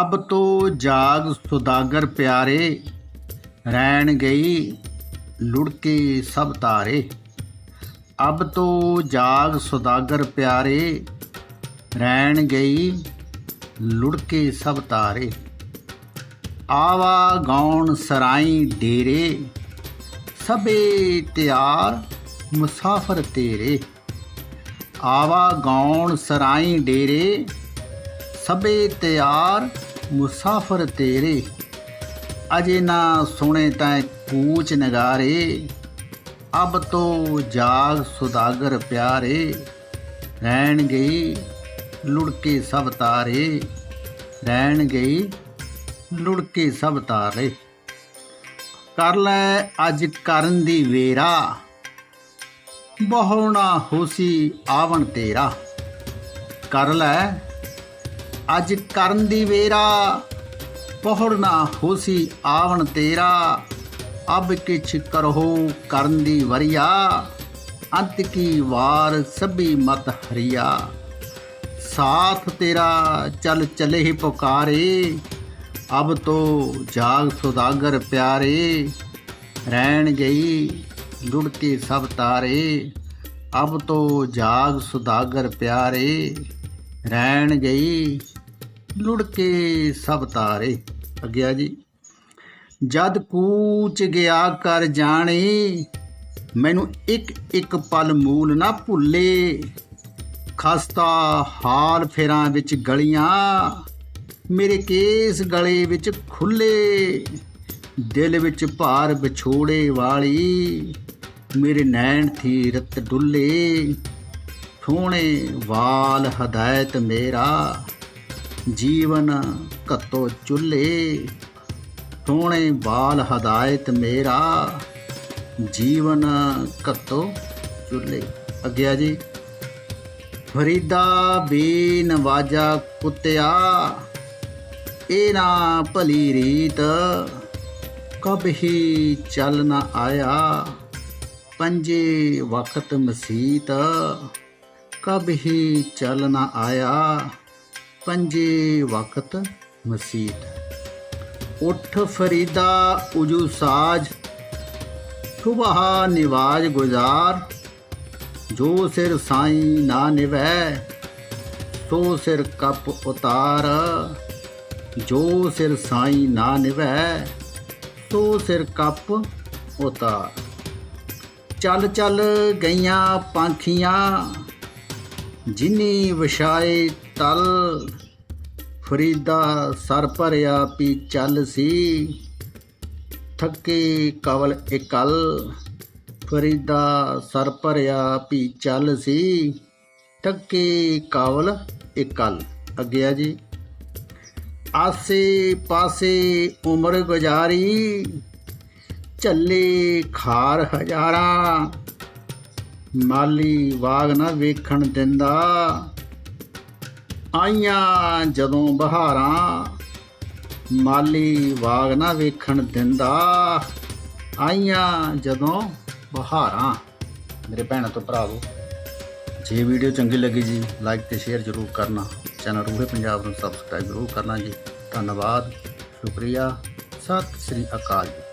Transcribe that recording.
ਅਬ ਤੋ ਜਾਗ ਸੁਦਾਗਰ ਪਿਆਰੇ, ਰਹਿਣ ਗਈ ਲੁੜਕੇ ਸਭ ਤਾਰੇ। ਅਬ ਤੋ ਜਾਗ ਸੁਦਾਗਰ ਪਿਆਰੇ, ਰਹਿਣ ਗਈ ਲੁੜਕੇ ਸਭ ਤਾਰੇ। ਆਵਾ ਗਾਉਣ ਸਰਾਈ ਡੇਰੇ, ਸਭੇ ਤਿਆਰ ਮੁਸਾਫਰ ਤੇਰੇ। ਆਵਾ ਗਾਉਣ ਸਰਾਈ ਡੇਰੇ ਸਭੇ ਤਿਆਰ, ਮੁਸਾਫਰ ਤੇਰੇ। ਅਜੇ ਨਾ ਸੁਣੇ ਤੈ ਕੂਚ ਨਗਾਰੇ। ਅਬ ਤੋ ਜਾਗ ਸੁਦਾਗਰ ਪਿਆਰੇ। ਰਹਿਣ ਗਈ ਲੁੜਕੇ ਸਭ ਤਾਰੇ। ਰਹਿਣ ਗਈ ਲੁੜਕੇ ਸਭ ਤਾਰੇ। ਕਰ ਲੈ ਅੱਜ ਕਰਨ ਦੀ ਵੇਰਾ। ਬਹੁਣਾ ਹੋਸੀ ਆਵਣ ਤੇਰਾ। ਕਰ ਲੈ ਅੱਜ ਕਰਨ ਦੀ ਵੇਰਾ। ਬਹੁਣਾ ਹੋਸੀ ਆਵਣ ਤੇਰਾ। ਅਬ ਕਿਛ ਕਰਹੋ ਕਰਨ ਦੀ ਵਰਿਆ। ਅੰਤ ਕੀ ਵਾਰ ਸਭੀ ਮਤ ਹਰੀਆ। ਸਾਥ ਤੇਰਾ ਚਲ ਚਲੇ ਹੀ ਪੁਕਾਰੇ। ਅਬ ਤੋ ਜਾਗ ਸੁਦਾਗਰ ਪਿਆਰੇ। ਰਹਿਣ ਗਈ ਲੁੜਕੇ ਸਭ ਤਾਰੇ। ਅਬ ਤੋ ਜਾਗ ਸੁਦਾਗਰ ਪਿਆਰੇ। ਰਹਿਣ ਗਈ ਲੁੜਕੇ ਸਭ ਤਾਰੇ। ਅੱਗਿਆ ਜੀ, ਜਦ ਕੂਚ ਗਿਆ ਕਰ ਜਾਣੇ, ਮੈਨੂੰ ਇੱਕ ਇੱਕ ਪਲ ਮੂਲ ਨਾ ਭੁੱਲੇ। ਖਸਤਾ ਹਾਲ ਫੇਰਾਂ ਵਿੱਚ ਗਲੀਆਂ, ਮੇਰੇ ਕੇਸ ਗਲੇ ਵਿੱਚ ਖੁੱਲੇ। ਦਿਲ ਵਿੱਚ ਭਾਰ ਵਿਛੋੜੇ ਵਾਲੀ, ਮੇਰੇ ਨੈਣ ਥੀ ਰਤ ਡੁੱਲੇ। ਸੋਹਣੇ ਵਾਲ ਹਦਾਇਤ ਮੇਰਾ, ਜੀਵਨ ਕਤੋ ਚੁੱਲੇ ਸੋਹਣੇ ਵਾਲ ਹਦਾਇਤ ਮੇਰਾ, ਜੀਵਨ ਕਤੋ ਚੁੱਲੇ ਅੱਗਿਆ ਜੀ। ਫਰੀਦਾ ਬੇ ਨਵਾਜਾ ਕੁੱਤਿਆ ਇਹ ਨਾ ਭਲੀ ਰੀਤ, ਕਬ ਹੀ ਚੱਲ ਨਾ ਆਇਆ। ਪੰਜੇ ਵਕਤ ਮਸੀਤ ਕਬ ਹੀ ਚੱਲ ਨਾ ਆਇਆ, ਪੰਜੇ ਵਕਤ ਮਸੀਤ। ਉਠ ਫਰੀਦਾ ਉਜੂ ਸਾਜ, ਸੁਬਹਾ ਨਿਵਾਜ ਗੁਜ਼ਾਰ। ਜੋ ਸਿਰ ਸਾਈ ਨਾ ਨਿਵੈ, ਸੋ ਸਿਰ ਕਪ ਉਤਾਰ। ਜੋ ਸਿਰ ਸਾਈ ਨਾ ਨਿਵੈ, ਸੋ ਸਿਰ ਕਪ ਉਤਾਰ। ਚੱਲ ਚੱਲ ਗਈਆਂ ਪੰਖੀਆਂ ਜਿਨੀ ਵਿਛਾਏ ਤਲ, ਫਰੀਦਾ ਸਰ ਭਰਿਆ ਪੀ ਚੱਲ ਸੀ। ਥੱਕੇ ਕਵਲ ਇਕਲ, ਫਰੀਦਾ ਸਰ ਭਰਿਆ ਪੀ ਚੱਲ ਸੀ। ਥੱਕੇ ਕਵਲ ਇਕਲ, ਅੱਗੇ ਆ ਜੀ। ਆਸੇ ਪਾਸੇ ਉਮਰ ਗੁਜ਼ਾਰੀ, ਝੱਲੇ ਖਾਰ ਹਜ਼ਾਰਾਂ। ਮਾਲੀ ਵਾਗ ਨਾ ਵੇਖਣ ਦਿੰਦਾ। ਆਈਆਂ ਜਦੋਂ ਬਹਾਰਾਂ, ਮਾਲੀ ਵਾਗ ਨਾ ਵੇਖਣ ਦਿੰਦਾ। ਆਈਆਂ ਜਦੋਂ ਬਹਾਰਾਂ। ਮੇਰੇ ਭੈਣਾਂ ਤੋਂ ਭਰਾਵੋ, ਜੇ ਵੀਡੀਓ ਚੰਗੀ ਲੱਗੀ ਜੀ ਲਾਈਕ ਤੇ ਸ਼ੇਅਰ ਜ਼ਰੂਰ ਕਰਨਾ। ਚੈਨਲ ਰੂਹੇ ਪੰਜਾਬ ਨੂੰ ਸਬਸਕ੍ਰਾਈਬ ਜ਼ਰੂਰ ਕਰਨਾ ਜੀ। ਧੰਨਵਾਦ, ਸ਼ੁਕਰੀਆ। ਸਤਿ ਸ੍ਰੀ ਅਕਾਲ ਜੀ।